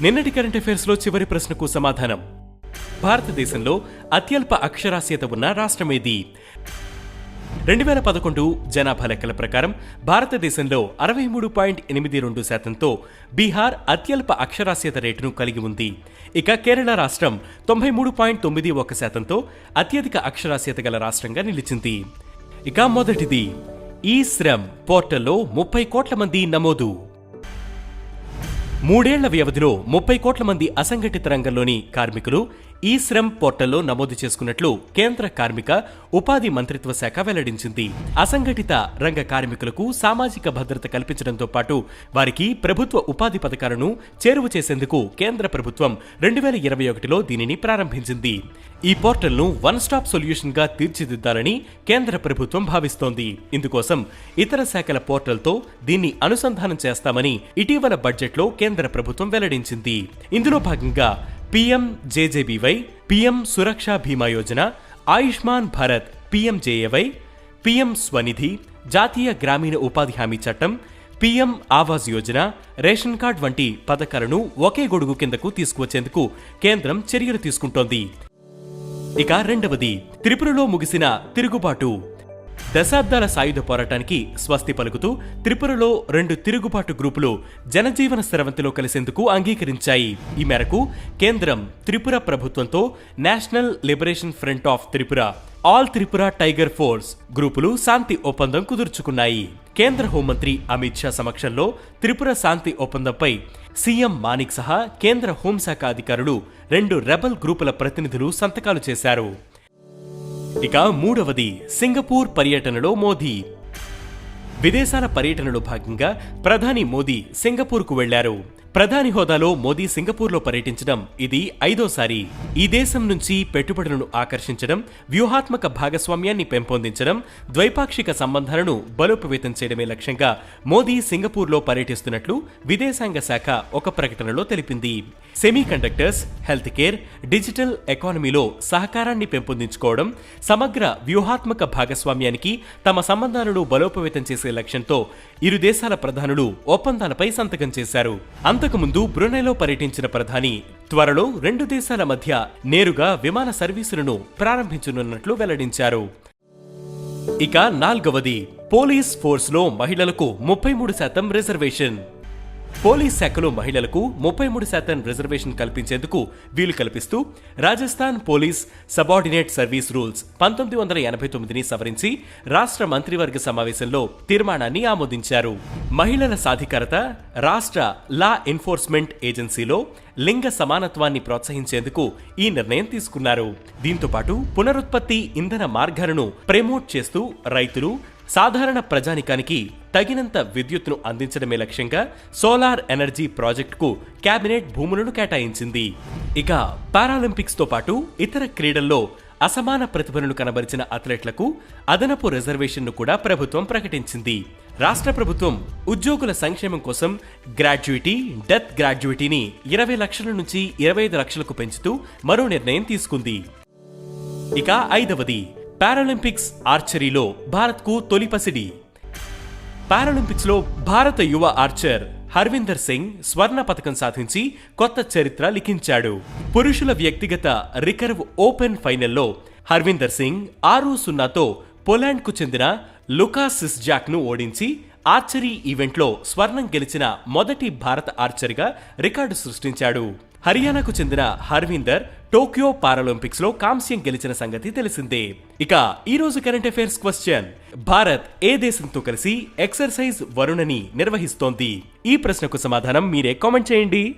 నిన్నటి కరెంట్ అఫైర్స్లో చివరి ప్రశ్నకు సమాధానం. భారతదేశంలో అత్యల్ప అక్షరాస్యత ఉన్న రాష్ట్రమేది? రెండు వేల పదకొండు జనాభా లెక్కల ప్రకారం భారతదేశంలో అరవై మూడు పాయింట్ ఎనిమిది రెండు శాతంతో బీహార్ అత్యల్ప అక్షరాస్యత రేటును కలిగి ఉంది. ఇక కేరళ రాష్ట్రం తొంభై మూడు పాయింట్ తొమ్మిది ఒక శాతంతో అత్యధిక అక్షరాస్యత గల రాష్ట్రంగా నిలిచింది. ఇక మొదటిది ఈ శ్రమ్ పోర్టల్లో ముప్పై కోట్ల మంది నమోదు. మూడేళ్ళ వ్యవధిలో ముప్పై కోట్ల మంది అసంఘటిత రంగంలోని కార్మికులు ఈ శ్రమ్ పోర్టల్లో నమోదు చేసుకున్నట్లు కేంద్ర కార్మిక ఉపాధి మంత్రిత్వ శాఖ వెల్లడించింది. అసంఘటిత రంగ కార్మికులకు సామాజిక భద్రత కల్పించడంతో పాటు వారికి ప్రభుత్వ ఉపాధి పథకాలను చేరువ చేసేందుకు కేంద్ర ప్రభుత్వం రెండు వేల ఇరవై ఒకటిలో దీనిని ప్రారంభించింది. ఈ పోర్టల్ను వన్ స్టాప్ సొల్యూషన్గా తీర్చిదిద్దాలని కేంద్ర ప్రభుత్వం భావిస్తోంది. ఇందుకోసం ఇతర శాఖల పోర్టల్తో దీన్ని అనుసంధానం చేస్తామని ఇటీవల బడ్జెట్లో కేంద్ర ప్రభుత్వం వెల్లడించింది. ఇందులో భాగంగా PM JJBY PM Suraksha Bima Yojana Ayushman Bharat PMJAY PM Svanidhi జాతీయ గ్రామీణ ఉపాధి హామీ చట్టం PM Awas Yojana ration card వంటి పథకాలను ఒకే గొడుగు కిందకు తీసుకువచ్చేందుకు కేంద్రం చర్యలు తీసుకుంటోంది. ఇక రెండవది త్రిపురలో ముగిసిన తిరుగుబాటు. దశాబ్దాల సాయుధ పోరాటానికి స్వస్తి పలుకుతూ త్రిపురలో రెండు తిరుగుబాటు గ్రూపులు జనజీవన స్రవంతిలో కలిసేందుకు అంగీకరించాయి. ఈ మేరకు కేంద్రం త్రిపుర ప్రభుత్వంతో national liberation front of Tripura all Tripura tiger force గ్రూపులు శాంతి ఒప్పందం కుదుర్చుకున్నాయి. కేంద్ర హోంమంత్రి అమిత్ షా సమక్షంలో త్రిపుర శాంతి ఒప్పందంపై సీఎం మానిక్ సహా కేంద్ర హోంశాఖ అధికారులు రెండు రెబల్ గ్రూపుల ప్రతినిధులు సంతకాలు చేశారు. ఇక మూడవది సింగపూర్ పర్యటనలో మోదీ. విదేశాల పర్యటనలో భాగంగా ప్రధాని మోదీ సింగపూర్కు వెళ్ళారు. ప్రధాని హోదాలో మోదీ సింగపూర్లో పర్యటించడం ఇది ఐదోసారి ఈ దేశం నుంచి పెట్టుబడులను ఆకర్షించడం వ్యూహాత్మక భాగస్వామ్యాన్ని పెంపొందించడం ద్వైపాక్షిక సంబంధాలను బలోపేతం చేయడమే లక్ష్యంగా మోదీ సింగపూర్లో పర్యటిస్తున్నట్లు విదేశాంగ శాఖ ఒక ప్రకటనలో తెలిపింది. Semiconductors health care digital ఎకానమీలో సహకారాన్ని పెంపొందించుకోవడం సమగ్ర వ్యూహాత్మక భాగస్వామ్యానికి తమ సంబంధాలను బలోపేతం చేసే లక్ష్యంతో ఇరు దేశాల ప్రధానులు ఒప్పందాలపై సంతకం చేశారు. అంతకుముందు బ్రునైలో పర్యటించిన ప్రధాని త్వరలో రెండు దేశాల మధ్య నేరుగా విమాన సర్వీసులను ప్రారంభించనున్నట్లు వెల్లడించారు. ఇక నాల్గవది పోలీస్ ఫోర్స్లో మహిళలకు ముప్పై మూడు శాతం రిజర్వేషన్. పోలీస్ శాఖలో మహిళలకు ముప్పై మూడు శాతం రిజర్వేషన్ కల్పించేందుకు వీలు కల్పిస్తూ Rajasthan police subordinate service rules పంతొమ్మిది వందల ఎనభై తొమ్మిదిని సవరించి రాష్ట్ర మంత్రివర్గ సమావేశంలో తీర్మానాన్ని ఆమోదించారు. మహిళల సాధికారత రాష్ట్ర లా ఎన్ఫోర్స్మెంట్ ఏజెన్సీలో లింగ సమానత్వాన్ని ప్రోత్సహించేందుకు ఈ నిర్ణయం తీసుకున్నారు. దీంతో పాటు పునరుత్పత్తి ఇంధన మార్గాలను ప్రమోట్ చేస్తూ రైతులు సాధారణ ప్రజానికానికి తగినంత విద్యుత్ను అందించడమే లక్ష్యంగా సోలార్ ఎనర్జీ ప్రాజెక్టుకు కేబినెట్ భూములను కేటాయించింది. ఇక పారాలింపిక్స్తో పాటు ఇతర క్రీడల్లో అసమాన ప్రతిభను కనబరిచిన అథ్లెట్లకు అదనపు రిజర్వేషన్ను కూడా ప్రభుత్వం ప్రకటించింది. రాష్ట్ర ప్రభుత్వం ఉద్యోగుల సంక్షేమం కోసం గ్రాడ్యుయేటీ డెత్ గ్రాడ్యుయేటీని ఇరవై లక్షల నుంచి ఇరవై ఐదు లక్షలకు పెంచుతూ మరో నిర్ణయం తీసుకుంది. ఇక ఐదవది పారాలింపిక్స్ ఆర్చరీలో భారత్కు తొలి పసిడి. పారాలింపిక్స్లో భారత యువ ఆర్చర్ హర్విందర్ సింగ్ స్వర్ణ పథకం సాధించి కొత్త చరిత్ర లిఖించాడు. పురుషుల వ్యక్తిగత రికర్వ్ ఓపెన్ ఫైనల్లో హర్విందర్ సింగ్ ఆరు సున్నాతో పోలాండ్కు చెందిన లుకాసిస్ జాక్ను ఓడించి ఆర్చరీ ఈవెంట్లో స్వర్ణం గెలిచిన మొదటి భారత ఆర్చర్గా రికార్డు సృష్టించాడు. హర్యానాకు చెందిన హర్వీందర్ టోక్యో పారాలింపిక్స్లో కాంస్యం గెలిచిన సంగతి తెలిసిందే. ఇక ఈ రోజు కరెంట్ అఫైర్స్ క్వశ్చన్. భారత్ ఏ దేశంతో కలిసి ఎక్సర్సైజ్ వరుణని నిర్వహిస్తోంది? ఈ ప్రశ్నకు సమాధానం మీరే కామెంట్ చేయండి.